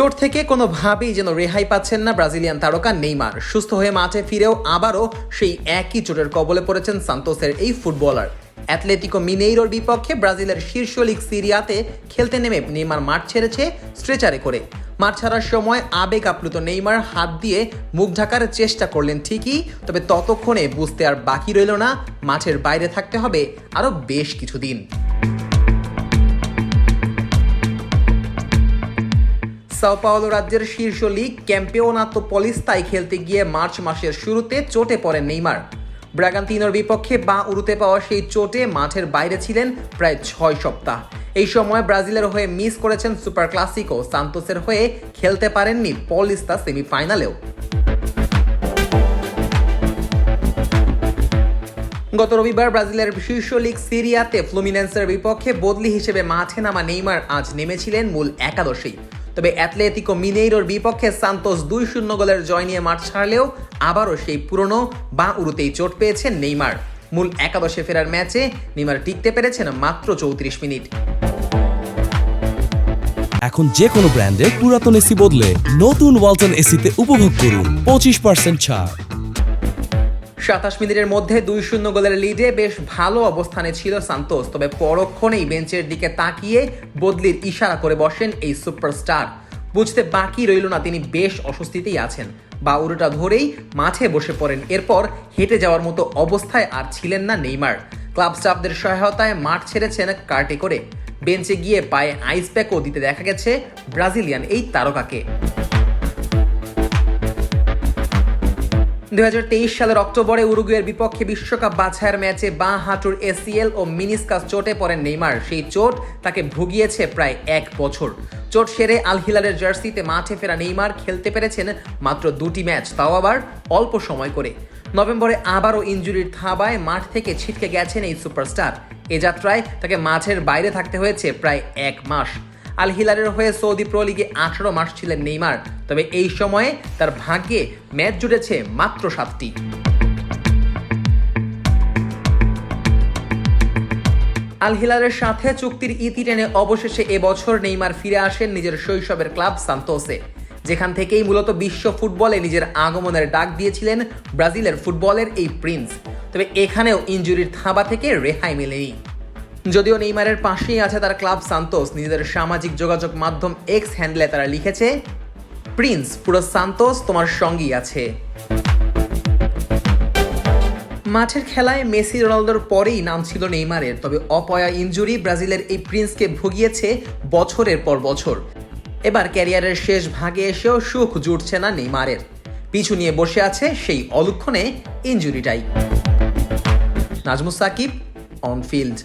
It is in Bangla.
চোট থেকে কোনোভাবেই যেন রেহাই পাচ্ছেন না ব্রাজিলিয়ান তারকা নেইমার। সুস্থ হয়ে মাঠে ফিরেও আবারও সেই একই চোটের কবলে পড়েছেন সান্তোসের এই ফুটবলার। অ্যাথলেটিকো মিনেইরোর বিপক্ষে ব্রাজিলের শীর্ষ লিগ সিরিয়াতে খেলতে নেমে নেইমার মাঠ ছেড়েছে স্ট্রেচারে করে। মাঠ ছাড়ার সময় আবেগ আপ্লুত নেইমার হাত দিয়ে মুখ ঢাকার চেষ্টা করলেন ঠিকই, তবে ততক্ষণে বুঝতে আর বাকি রইল না, মাঠের বাইরে থাকতে হবে আরও বেশ কিছুদিন। সাও পাওলো রাজ্যের শীর্ষ লিগ ক্যাম্পিওনাতো পলিস্তায় খেলতে গিয়ে মার্চ মাসের শুরুতে চোটে পড়েন নেইমার। ব্রাগান্তিনোর বিপক্ষে বা উড়ুতে পাওয়া সেই চোটে মাঠের বাইরে ছিলেন প্রায় ছয় সপ্তাহ। এই সময় ব্রাজিলের হয়ে মিস করেছেন সুপার ক্লাসিকো সান্তোসের হয়ে খেলতে পারেননি পলিস্তা সেমিফাইনালেও। গত রবিবার ব্রাজিলের শীর্ষ লিগ সিরিয়াতে ফ্লুমিনেন্সের বিপক্ষে বদলি হিসেবে মাঠে নামা নেইমার আজ নেমেছিলেন মূল একাদশেই। তবে অ্যাথলেটিকো মিনেইরোর বিপক্ষে সান্তোস দুই শূন্য গোলের জয় নিয়ে মাঠ ছাড়লেও আবারও সেই পুরনো বা উরুতেই চোট পেয়েছেন নেইমার। মূল একাদশে ফেরার ম্যাচে নেইমার টিকতে পেরেছেন মাত্র চৌত্রিশ মিনিট। এখন যে কোনো ব্র্যান্ডের পুরাতন এসি বদলে নতুন ওয়ালটন এসিতে উপভোগ করুন পঁচিশ পার্সেন্ট ছাড়। সাতাশ মিনিটের মধ্যে দুই শূন্য গোলের লিডে বেশ ভালো অবস্থানে ছিল সান্তোস, তবে পরক্ষণেই বেঞ্চের দিকে তাকিয়ে বদলির ইশারা করে বসেন এই সুপারস্টার। বুঝতে বাকি রইল না, তিনি বেশ অস্বস্তিতেই আছেন। বাউরুটা ধরেই মাঠে বসে পড়েন। এরপর হেঁটে যাওয়ার মতো অবস্থায় আর ছিলেন না নেইমার। ক্লাব স্টাফদের সহায়তায় মাঠ ছেড়েছেন কার্টে করে। বেঞ্চে গিয়ে পায়ে আইস প্যাকও দিতে দেখা গেছে ব্রাজিলিয়ান এই তারকাকে। দু হাজার তেইশ সালের অক্টোবরে উরুগুয়ের বিপক্ষে বিশ্বকাপ বাছাইয়ের ম্যাচে বাঁ হাঁটুর এসিএল ও মিনিসকাস চোটে পড়েন নেইমার। সেই চোট তাকে ভুগিয়েছে প্রায় এক বছর। চোট সেরে আল হিলালের জার্সিতে মাঠে ফেরা নেইমার খেলতে পেরেছেন মাত্র দুটি ম্যাচ, তাও আবার অল্প সময় করে। নভেম্বরে আবারও ইঞ্জুরির থাবায় মাঠ থেকে ছিটকে গেছেন এই সুপারস্টার। এ যাত্রায় তাকে মাঠের বাইরে থাকতে হয়েছে প্রায় এক মাস। আল হিলালের হয়ে সৌদি প্রো লিগে আঠারো মাস ছিলেন নেইমার। তবে এই সময়ে তার ভাগ্যে ম্যাচ জুড়েছে মাত্র সাতটি। আল হিলালের সাথে চুক্তির ইতি টেনে অবশেষে এবছর নেইমার ফিরে আসেন নিজের শৈশবের ক্লাব সান্তোসে, যেখান থেকেই মূলত বিশ্ব ফুটবলে নিজের আগমনের ডাক দিয়েছিলেন ব্রাজিলের ফুটবলের এই প্রিন্স। তবে এখানেও ইঞ্জুরির থাবা থেকে রেহাই মেলেনি। যদিও নেইমারের পাশেই আছে তার ক্লাব সান্তোস, নিজেদের সামাজিক যোগাযোগ মাধ্যম এক্স হ্যান্ডেলে তারা লিখেছে, প্রিন্স, পুরো সান্তোস তোমার সঙ্গেই আছে। মাঠের খেলায় মেসি, রোনালদোর পরেই নাম ছিল নেইমারের, তবে অপয়া ইঞ্জুরি ব্রাজিলের এই প্রিন্সকে ভুগিয়েছে বছরের পর বছর। এবার ক্যারিয়ারের শেষ ভাগে এসেও সুখ জুটছে না নেইমারের। পিছু নিয়ে বসে আছে সেই অলক্ষণে ইঞ্জুরিটাই। Nazmus Sakib on field